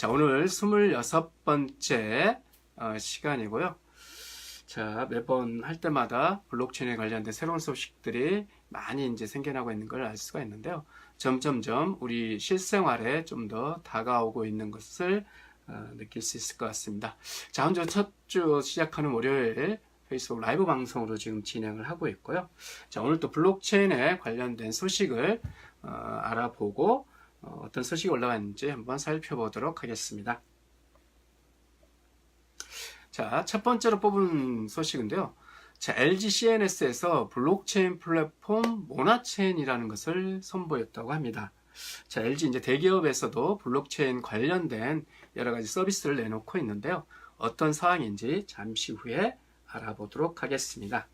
자, 오늘 26번째 어, 시간이고요. 자, 매번 할 때마다 블록체인에 관련된 새로운 소식들이 많이 이제 생겨나고 있는 걸 알 수가 있는데요. 점점점 우리 실생활에 좀 더 다가오고 있는 것을 어, 느낄 수 있을 것 같습니다. 자, 먼저 첫 주 시작하는 월요일 페이스북 라이브 방송으로 지금 진행을 하고 있고요. 자, 오늘 또 블록체인에 관련된 소식을 어, 알아보고 어, 어떤 소식이 올라왔는지 한번 살펴보도록 하겠습니다. 자, 첫 번째로 뽑은 소식인데요. 자, LG CNS에서 블록체인 플랫폼 모나체인이라는 것을 선보였다고 합니다. 자, LG 이제 대기업에서도 블록체인 관련된 여러 가지 서비스를 내놓고 있는데요. 어떤 사항인지 잠시 후에 알아보도록 하겠습니다.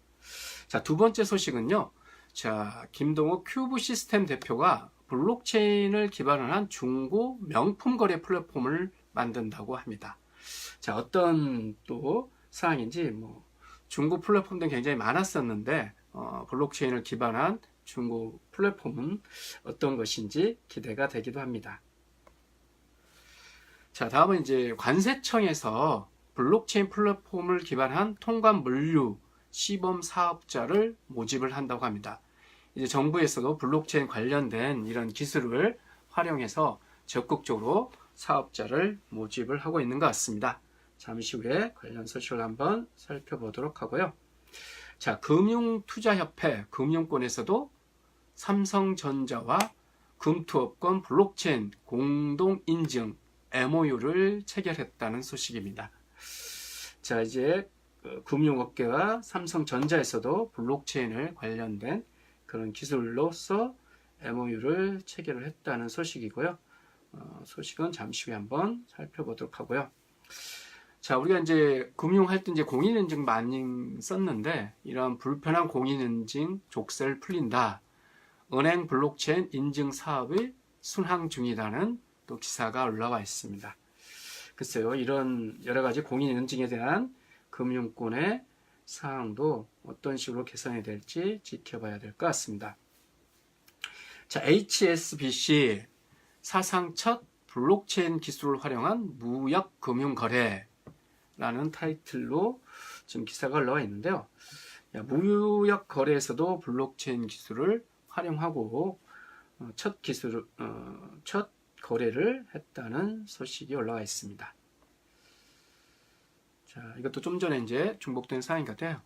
자, 두 번째 소식은요. 자, 김동호 큐브 시스템 대표가 블록체인을 기반으로 한 중고 명품 거래 플랫폼을 만든다고 합니다. 자, 어떤 또 사항인지 뭐 중고 플랫폼도 굉장히 많았었는데 어, 블록체인을 기반한 중고 플랫폼은 어떤 것인지 기대가 되기도 합니다. 자, 다음은 이제 관세청에서 블록체인 플랫폼을 기반한 통관 물류 시범 사업자를 모집을 한다고 합니다. 이제 정부에서도 블록체인 관련된 이런 기술을 활용해서 적극적으로 사업자를 모집을 하고 있는 것 같습니다. 잠시 후에 관련 소식을 한번 살펴보도록 하고요. 자, 금융투자협회 금융권에서도 삼성전자와 금투업권 블록체인 공동 인증 MOU를 체결했다는 소식입니다. 자, 이제 그 금융업계와 삼성전자에서도 블록체인을 관련된 그런 기술로서 MOU를 체결을 했다는 소식이고요. 어, 소식은 잠시 후에 한번 살펴보도록 하고요. 자, 우리가 이제 금융할 때 이제 공인인증 많이 썼는데 이러한 불편한 공인인증 족쇄를 풀린다. 은행 블록체인 인증 사업이 순항 중이라는 또 기사가 올라와 있습니다. 글쎄요, 이런 여러 가지 공인인증에 대한 금융권의 사항도 어떤 식으로 개선이 될지 지켜봐야 될 것 같습니다. 자, HSBC 사상 첫 블록체인 기술을 활용한 무역 금융 거래라는 타이틀로 지금 기사가 올라와 있는데요. 야, 무역 거래에서도 블록체인 기술을 활용하고 어, 첫 기술 어, 첫 거래를 했다는 소식이 올라와 있습니다. 자, 이것도 좀 전에 이제 중복된 사항인 것 같아요.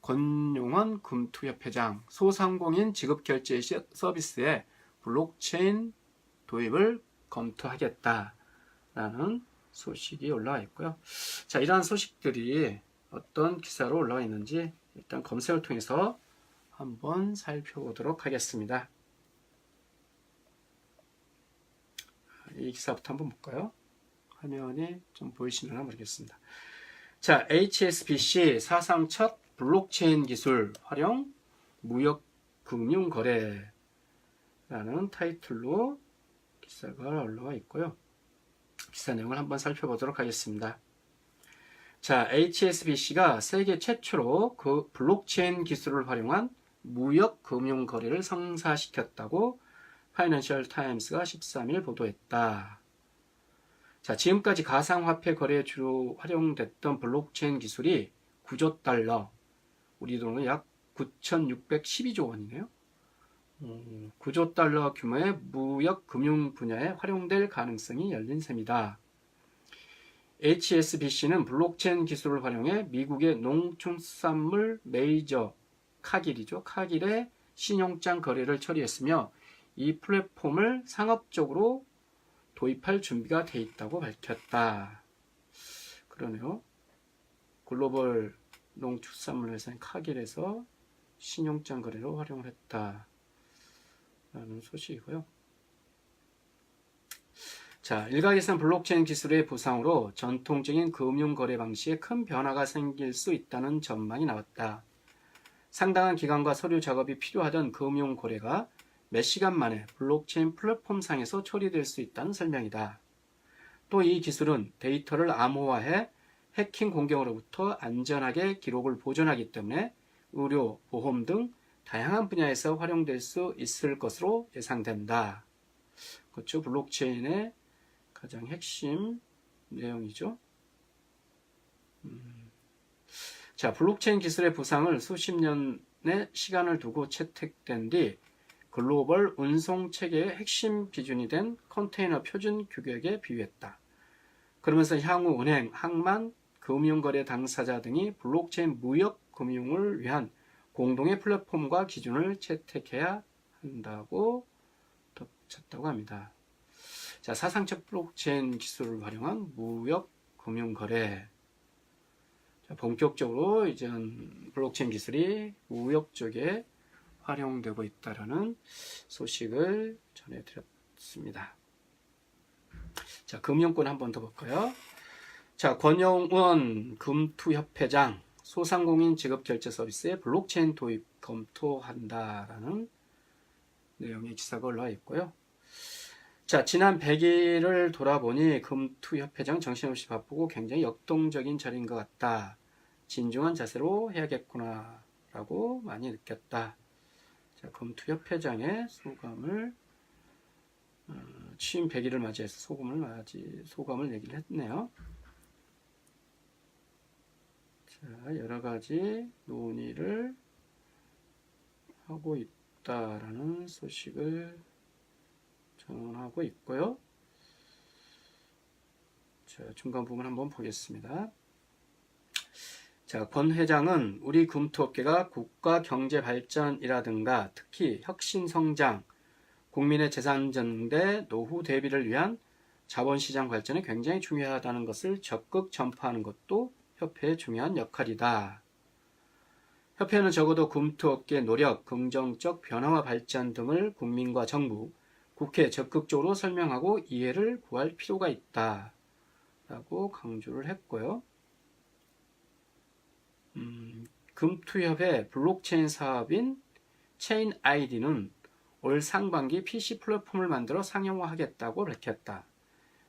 권용원 금투협회장 소상공인 지급결제 시- 서비스에 블록체인 도입을 검토하겠다라는 소식이 올라와 있고요. 자, 이러한 소식들이 어떤 기사로 올라와 있는지 일단 검색을 통해서 한번 살펴보도록 하겠습니다. 이 기사부터 한번 볼까요? 화면이 좀 보이시려나 모르겠습니다. 자, HSBC 사상 첫 블록체인 기술 활용 무역 금융 거래라는 타이틀로 기사가 올라와 있고요. 기사 내용을 한번 살펴보도록 하겠습니다. 자, HSBC가 세계 최초로 그 블록체인 기술을 활용한 무역 금융 거래를 성사시켰다고 파이낸셜 타임스가 13일 보도했다. 자, 지금까지 가상화폐 거래에 주로 활용됐던 블록체인 기술이 9조 달러, 우리 돈으로 약 9,612조 원이네요. 음, 9조 달러 규모의 무역 금융 분야에 활용될 가능성이 열린 셈이다. HSBC는 블록체인 기술을 활용해 미국의 농축산물 메이저 카길이죠. 카길의 신용장 거래를 처리했으며 이 플랫폼을 상업적으로 도입할 준비가 돼 있다고 밝혔다. 그러네요. 글로벌 농축산물 회사인 카길에서 신용장 거래로 활용을 했다. 라는 소식이고요. 자, 일각에선 블록체인 기술의 부상으로 전통적인 금융 거래 방식에 큰 변화가 생길 수 있다는 전망이 나왔다. 상당한 기간과 서류 작업이 필요하던 금융 거래가 몇 시간 만에 블록체인 플랫폼상에서 처리될 수 있다는 설명이다. 또 이 기술은 데이터를 암호화해 해킹 공격으로부터 안전하게 기록을 보존하기 때문에 의료, 보험 등 다양한 분야에서 활용될 수 있을 것으로 예상된다. 그렇죠. 블록체인의 가장 핵심 내용이죠. 음. 자, 블록체인 기술의 부상을 수십 년의 시간을 두고 채택된 뒤 글로벌 운송 체계의 핵심 기준이 된 컨테이너 표준 규격에 비유했다. 그러면서 향후 은행, 항만, 금융거래 당사자 등이 블록체인 무역 금융을 위한 공동의 플랫폼과 기준을 채택해야 한다고 덧붙였다고 합니다. 자, 사상적 블록체인 기술을 활용한 무역 금융 거래. 자, 본격적으로 이제 블록체인 기술이 무역 쪽에 활용되고 있다라는 소식을 전해드렸습니다. 자, 금융권 한 번 더 볼까요? 자, 권영원 금투협회장 소상공인 지급 결제 서비스에 블록체인 도입 검토한다라는 내용의 기사가 올라와 있고요. 자, 지난 100일을 돌아보니 금투협회장 정신없이 바쁘고 굉장히 역동적인 자리인 것 같다. 진중한 자세로 해야겠구나. 라고 많이 느꼈다. 자, 금투협 회장의 소감을, 어, 취임 100일을 맞이해서 소감을 맞이, 소감을 얘기를 했네요. 자, 여러 가지 논의를 하고 있다라는 소식을 전하고 있고요. 자, 중간 부분 한번 보겠습니다. 자, 권 회장은 우리 금투업계가 국가 경제 발전이라든가 특히 혁신 성장, 국민의 재산 전대, 노후 대비를 위한 자본시장 발전에 굉장히 중요하다는 것을 적극 전파하는 것도 협회의 중요한 역할이다. 협회는 적어도 금투업계 노력, 긍정적 변화와 발전 등을 국민과 정부, 국회에 적극적으로 설명하고 이해를 구할 필요가 있다. 라고 강조를 했고요. 음, 금투협의 블록체인 사업인 체인 아이디는 올 상반기 PC 플랫폼을 만들어 상용화하겠다고 밝혔다.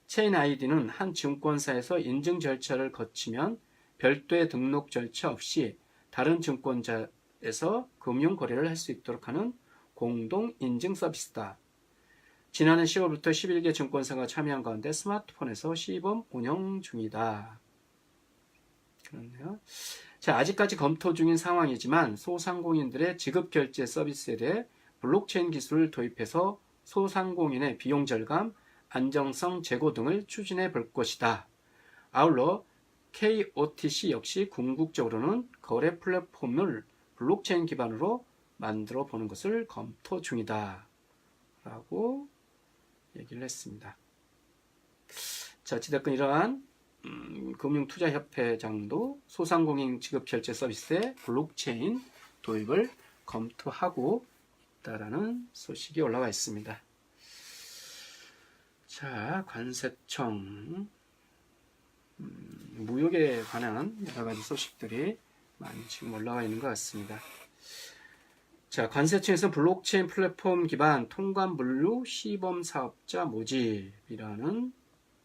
체인 아이디는 한 증권사에서 인증 절차를 거치면 별도의 등록 절차 없이 다른 증권자에서 금융 거래를 할 수 있도록 하는 공동 인증 서비스다. 지난해 10월부터 11개 증권사가 참여한 가운데 스마트폰에서 시범 운영 중이다. 그렇네요. 자, 아직까지 검토 중인 상황이지만 소상공인들의 지급 결제 서비스에 대해 블록체인 기술을 도입해서 소상공인의 비용 절감, 안정성 제고 등을 추진해 볼 것이다. 아울러 KOTC 역시 궁극적으로는 거래 플랫폼을 블록체인 기반으로 만들어 보는 것을 검토 중이다. 라고 얘기를 했습니다. 자, 어찌됐건 이러한 음, 금융투자협회장도 소상공인 지급결제 서비스의 블록체인 도입을 검토하고 있다라는 소식이 올라와 있습니다. 자, 관세청 음, 무역에 관한 여러 가지 소식들이 많이 지금 올라와 있는 것 같습니다. 자, 관세청에서 블록체인 플랫폼 기반 통관 분류 시범 사업자 모집이라는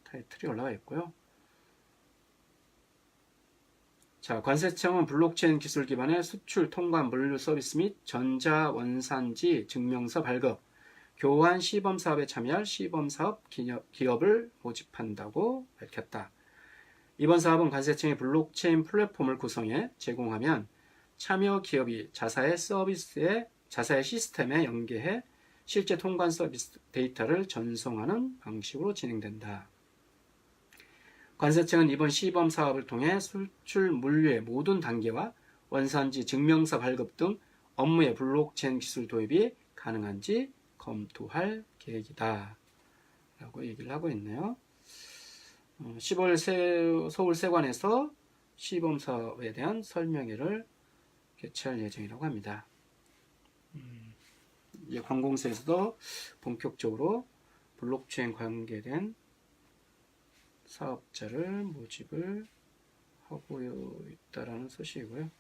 타이틀이 올라와 있고요. 자, 관세청은 블록체인 기술 기반의 수출 통관 물류 서비스 및 전자 원산지 증명서 발급, 교환 시범 사업에 참여할 시범 사업 기업을 모집한다고 밝혔다. 이번 사업은 관세청이 블록체인 플랫폼을 구성해 제공하면 참여 기업이 자사의 서비스에 자사의 시스템에 연계해 실제 통관 서비스 데이터를 전송하는 방식으로 진행된다. 관세청은 이번 시범 사업을 통해 수출 물류의 모든 단계와 원산지 증명서 발급 등 업무의 블록체인 기술 도입이 가능한지 검토할 계획이다. 라고 얘기를 하고 있네요. 10월 어, 서울세관에서 시범 사업에 대한 설명회를 개최할 예정이라고 합니다. 음, 관공서에서도 본격적으로 블록체인 관계된 사업자를 모집을 하고 있다라는 소식이고요.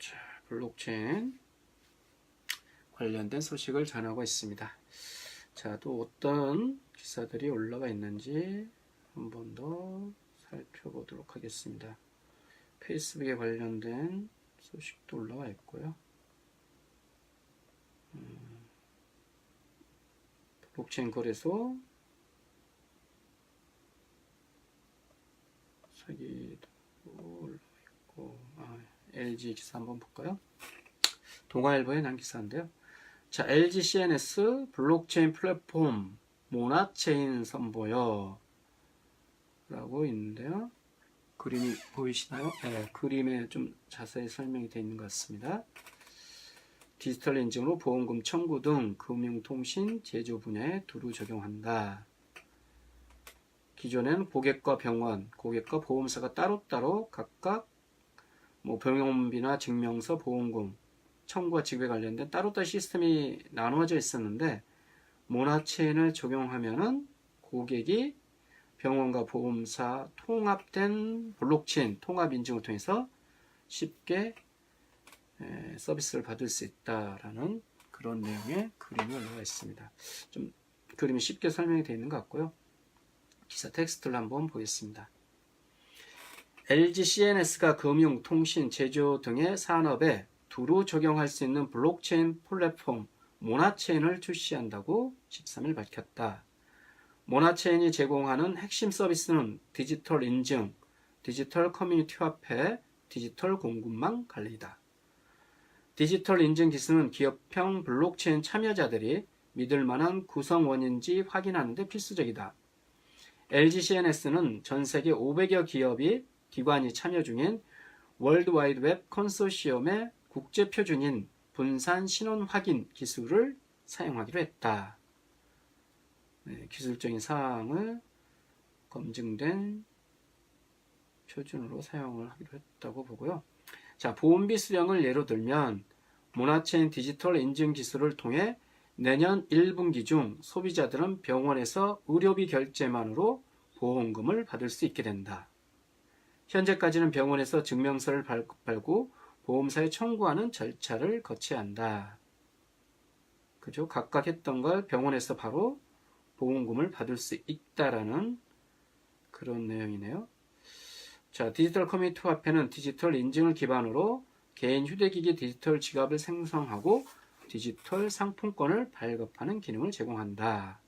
자, 블록체인 관련된 소식을 전하고 있습니다. 자, 또 어떤 기사들이 올라가 있는지 한 번 더 살펴보도록 하겠습니다. 페이스북에 관련된 소식도 올라와 있고요. 블록체인 거래소 사기도 올라있고 아, LG 기사 한번 볼까요? 동아일보의 난 기사인데요. 자, LG CNS 블록체인 플랫폼 모나체인 선보여 라고 있는데요. 그림이 보이시나요? 네, 그림에 좀 자세히 설명이 되어 있는 것 같습니다. 디지털 인증으로 보험금 청구 등 금융통신 제조 분야에 두루 적용한다. 기존에는 고객과 병원, 고객과 보험사가 따로따로 각각 뭐 병원비나 증명서, 보험금, 청구와 지급에 관련된 따로따로 시스템이 나누어져 있었는데 모나체인을 적용하면은 고객이 병원과 보험사 통합된 블록체인 통합 인증을 통해서 쉽게 에, 서비스를 받을 수 있다라는 그런 내용의 그림이 올라와 있습니다. 좀 그림이 쉽게 설명이 되어 있는 것 같고요. 기사 텍스트를 한번 보겠습니다. LG CNS가 금융, 통신, 제조 등의 산업에 두루 적용할 수 있는 블록체인 플랫폼 모나체인을 출시한다고 13일 밝혔다. 모나체인이 제공하는 핵심 서비스는 디지털 인증, 디지털 커뮤니티 화폐, 디지털 공급망 관리다. 디지털 인증 기술은 기업형 블록체인 참여자들이 믿을 만한 구성원인지 확인하는 데 필수적이다. LG CNS는 전 세계 500여 기업이 기관이 참여 중인 월드와이드 웹 컨소시엄의 국제 표준인 분산 신원 확인 기술을 사용하기로 했다. 네, 기술적인 사항을 검증된 표준으로 사용을 하기로 했다고 보고요. 자, 보험비 수령을 예로 들면 모나체인 디지털 인증 기술을 통해 내년 1분기 중 소비자들은 병원에서 의료비 결제만으로 보험금을 받을 수 있게 된다. 현재까지는 병원에서 증명서를 발고 보험사에 청구하는 절차를 거쳐야 한다. 그죠? 각각 했던 걸 병원에서 바로 보험금을 받을 수 있다라는 그런 내용이네요. 자, 디지털 커뮤니티 화폐는 디지털 인증을 기반으로 개인 휴대기기 디지털 지갑을 생성하고 디지털 상품권을 발급하는 기능을 제공한다.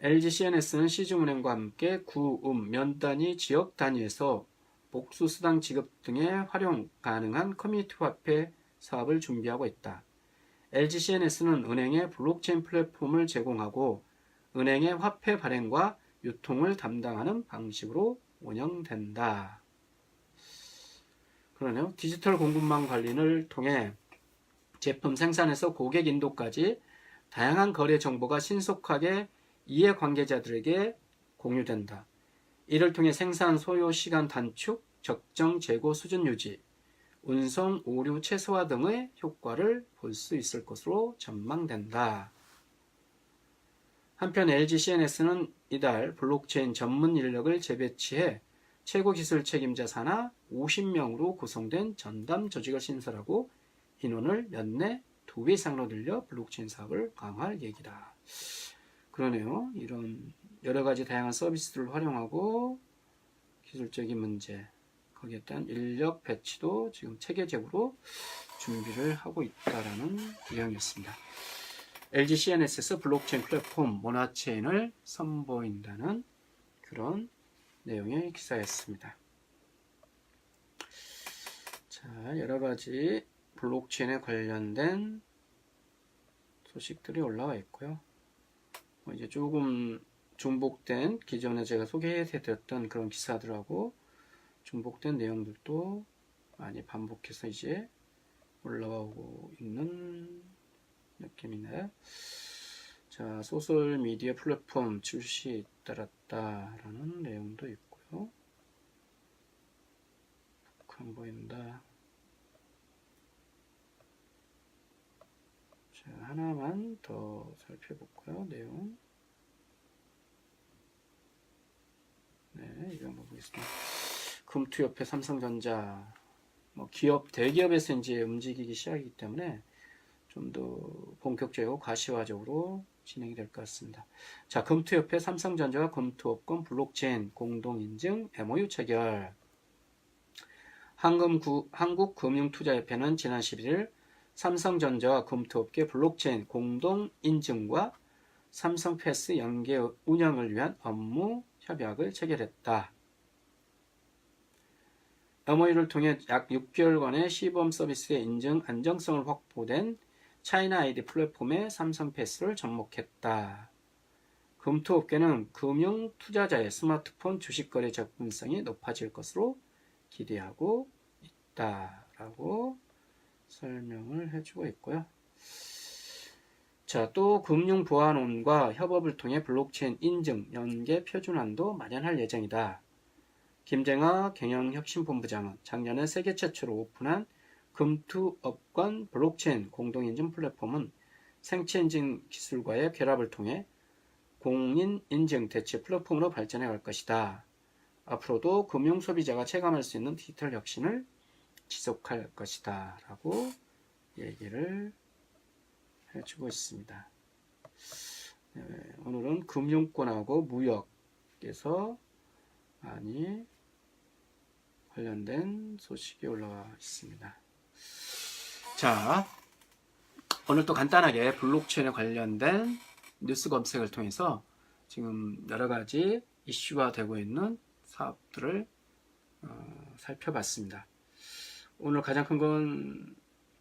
LG CNS는 시중은행과 함께 구음, 면 단위, 지역 단위에서 복수 수당 지급 등에 활용 가능한 커뮤니티 화폐 사업을 준비하고 있다. LG CNS는 은행에 블록체인 플랫폼을 제공하고 은행의 화폐 발행과 유통을 담당하는 방식으로 운영된다. 그러네요. 디지털 공급망 관리를 통해 제품 생산에서 고객 인도까지 다양한 거래 정보가 신속하게 이해 관계자들에게 공유된다. 이를 통해 생산 소요 시간 단축, 적정 재고 수준 유지, 운송 오류 최소화 등의 효과를 볼 수 있을 것으로 전망된다. 한편 LG CNS는 이달 블록체인 전문 인력을 재배치해 최고 기술 책임자 산하 50명으로 구성된 전담 조직을 신설하고 인원을 연내 두 배 이상으로 늘려 블록체인 사업을 강화할 얘기다. 그러네요. 이런 여러 가지 다양한 서비스들을 활용하고 기술적인 문제, 거기에 따른 인력 배치도 지금 체계적으로 준비를 하고 있다라는 내용이었습니다. LG CNS에서 블록체인 플랫폼 모나체인을 선보인다는 그런 내용의 기사였습니다. 자, 여러 가지 블록체인에 관련된 소식들이 올라와 있고요. 뭐 이제 조금 중복된 기존에 제가 소개해드렸던 그런 기사들하고 중복된 내용들도 많이 반복해서 이제 올라오고 있는 느낌이네요. 자, 소셜 미디어 플랫폼 출시 따랐다라는 내용도 있고요. 북한 보인다. 자, 하나만 더 살펴볼까요? 내용. 네, 이거 한번 보겠습니다. 금투협회, 삼성전자, 뭐 기업, 대기업에서 이제 움직이기 시작이기 때문에 좀 더 본격적이고 가시화적으로 진행이 될 것 같습니다. 자, 금투협회, 삼성전자와 금투업권 블록체인 공동인증 MOU 체결. 한국금융투자협회는 지난 11일 삼성전자와 검토업계 블록체인 공동 인증과 삼성 패스 연계 운영을 위한 업무 협약을 체결했다. MOU를 통해 약 6개월간의 시범 서비스의 인증 안정성을 확보된 차이나 아이디 플랫폼에 삼성 패스를 접목했다. 금토업계는 금융 투자자의 스마트폰 주식 거래 접근성이 높아질 것으로 기대하고 있다라고 설명을 해주고 있고요. 자, 또 금융 보안원과 협업을 통해 블록체인 인증 연계 표준안도 마련할 예정이다. 김정아 경영혁신본부장은 작년에 세계 최초로 오픈한 금투업관 블록체인 공동인증 플랫폼은 생체 인증 기술과의 결합을 통해 공인 인증 대체 플랫폼으로 발전해 갈 것이다. 앞으로도 금융 소비자가 체감할 수 있는 디지털 혁신을 지속할 것이다. 라고 얘기를 해주고 있습니다. 네, 오늘은 금융권하고 무역에서 많이 관련된 소식이 올라와 있습니다. 자, 오늘 또 간단하게 블록체인에 관련된 뉴스 검색을 통해서 지금 여러 가지 이슈가 되고 있는 사업들을 어, 살펴봤습니다. 오늘 가장 큰 건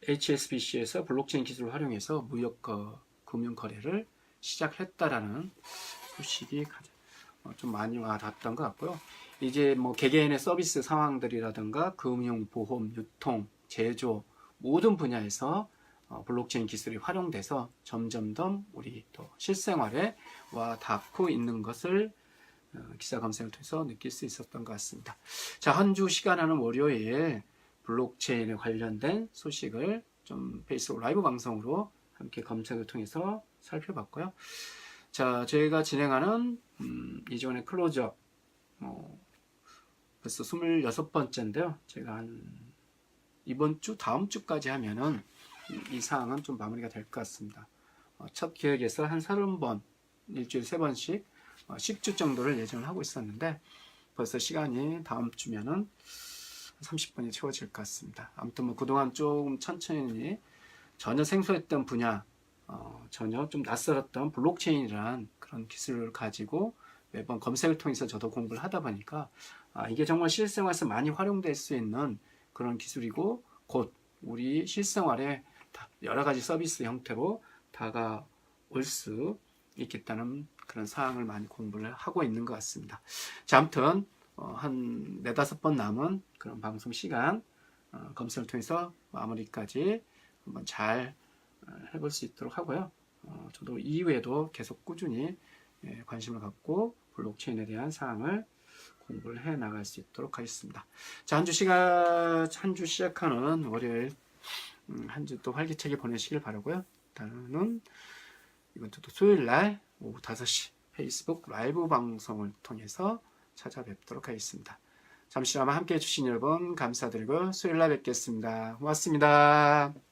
HSBC에서 블록체인 기술을 활용해서 무역 거 금융 거래를 시작했다라는 소식이 가장 어, 좀 많이 와닿았던 것 같고요. 이제 뭐 개개인의 서비스 상황들이라든가 금융, 보험, 유통, 제조 모든 분야에서 어, 블록체인 기술이 활용돼서 점점 더 우리 또 실생활에 와 닿고 있는 것을 어, 기사 검색을 통해서 느낄 수 있었던 것 같습니다. 자, 한 주 시간 하는 월요일 블록체인에 관련된 소식을 좀 페이스북 라이브 방송으로 함께 검색을 통해서 살펴봤고요. 자, 저희가 진행하는 음, 이전의 클로즈업 어, 벌써 26번째인데요. 제가 한 이번 주 다음 주까지 하면은 이, 이 사항은 좀 마무리가 될 것 같습니다. 어, 첫 기획에서 한 30번 일주일 3번씩 어, 10주 정도를 예정을 하고 있었는데 벌써 시간이 다음 주면은 30분이 채워질 것 같습니다. 아무튼 뭐 그동안 조금 천천히 전혀 생소했던 분야, 어, 전혀 좀 낯설었던 블록체인이란 그런 기술을 가지고 매번 검색을 통해서 저도 공부를 하다 보니까 아, 이게 정말 실생활에서 많이 활용될 수 있는 그런 기술이고 곧 우리 실생활에 다- 여러 가지 서비스 형태로 다가올 수 있겠다는 그런 사항을 많이 공부를 하고 있는 것 같습니다. 자, 아무튼 어, 한 네다섯 번 남은 그런 방송 시간 어, 검색을 통해서 마무리까지 한번 잘 어, 해볼 수 있도록 하고요. 어, 저도 이후에도 계속 꾸준히 예, 관심을 갖고 블록체인에 대한 사항을 공부를 해 나갈 수 있도록 하겠습니다. 자, 한 주 시간, 한 주 시작하는 월요일, 음, 한주 또 활기차게 보내시길 바라고요. 다음은 이번 주도 수요일 날 오후 5시 페이스북 라이브 방송을 통해서 찾아뵙도록 하겠습니다. 잠시나마 함께 해주신 여러분 감사드리고 수요일 날 뵙겠습니다. 고맙습니다.